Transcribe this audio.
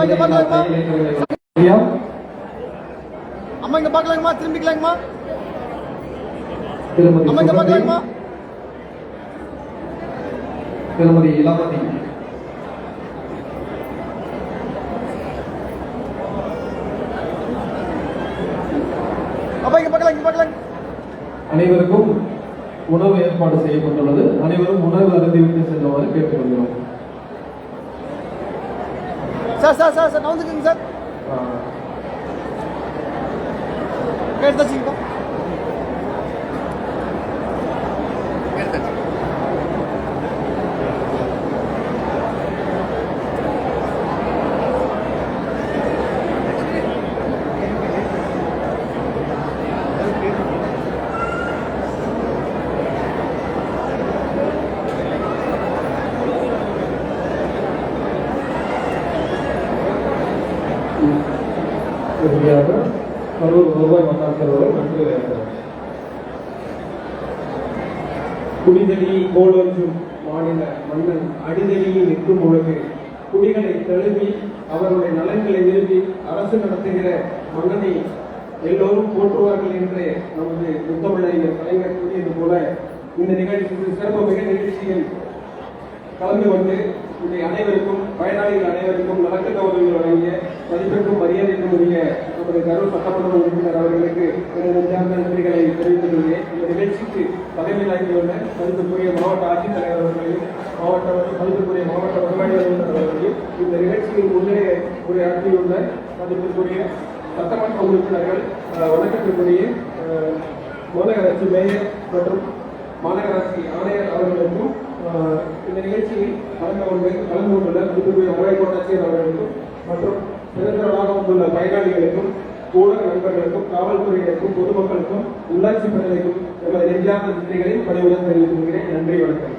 அம்மா இங்க ஐயா? அம்மா இங்க பார்க்கலாங்கம்மா திரும்பிக்கலாங்கம்மா அம்மா இங்க சுகந்தி பார்க்கலாங்கம்மா திருமதி இளமதி அப்பா இங்க பார்க்கலாம் இங்க பார்க்கலாம் அனைவருக்கும் உணவு ஏற்பாடு செய்யப்பட்டுள்ளது. அனைவரும் உணவு அருந்திவிட்டு செல்லுமாறு கேட்டுக்கொள்கிறோம். சார் சார் சார் சார் நவுந்துக்குங்க சார். ஆஹ், எடுத்தாச்சுங்கப்பா இறுதியாக கரூர் ரூபாய் வட்டாட்சியர் நன்றி உரையாற்றுகிறார். குடிதலியை கோலொன்றும் மாநில மன்னன் அடிதலியில் நிற்கும் பொழுது குடிகளை தழுவி அவருடைய நலன்களை விரும்பி அரசு நடத்துகிற மன்னனை எல்லோரும் போற்றுவார்கள் என்று நமது முத்தமிழறிஞர் தலைவர் கூறியது போல இந்த நிகழ்ச்சி சிறப்பு மிக நிகழ்ச்சியில் கலந்து கொண்டு இதை அனைவருக்கும் பயனாளிகள் அனைவருக்கும் நலத்திட்ட உதவிகள் வழங்கிய மதிப்பிற்கும் மரியாதைக்கும் உரிய நமது கரூர் சட்டமன்ற உறுப்பினர் அவர்களுக்கு எனது நெஞ்சார்ந்த நன்றிகளை தெரிவித்துக் கொள்கிறேன். இந்த நிகழ்ச்சிக்கு தலைமையிலாகியுள்ள தாங்கியுள்ள மாவட்ட ஆட்சித்தலைவர் அவர்களையும் மாவட்ட மதிப்புக்குரிய மாவட்ட வருவாய் அவர்களையும் இந்த நிகழ்ச்சியில் முன்னே உரையாற்றியுள்ள மதிப்பிற்குரிய சட்டமன்ற உறுப்பினர்கள் அஹ், வணக்கத்திற்குரிய மாநகராட்சி மேயர் மற்றும் மாநகராட்சி ஆணையர் அவர்களுக்கு இந்த நிகழ்ச்சியில் கலந்து கொண்டு கலந்து கொண்டுள்ள மதிப்புக்குரிய உரை கோட்டாட்சியர் அவர்களுக்கும் மற்றும் நிரந்தரமாக வந்துள்ள பயனாளிகளுக்கும் ஊடக நண்பர்களுக்கும் காவல்துறையினருக்கும் பொதுமக்களுக்கும் உள்ளாட்சி பிரதிகளுக்கும் எமது நெஞ்சார்ந்த நன்றிகளை தெரிவித்துக் கொள்கிறேன். நன்றி வணக்கம்.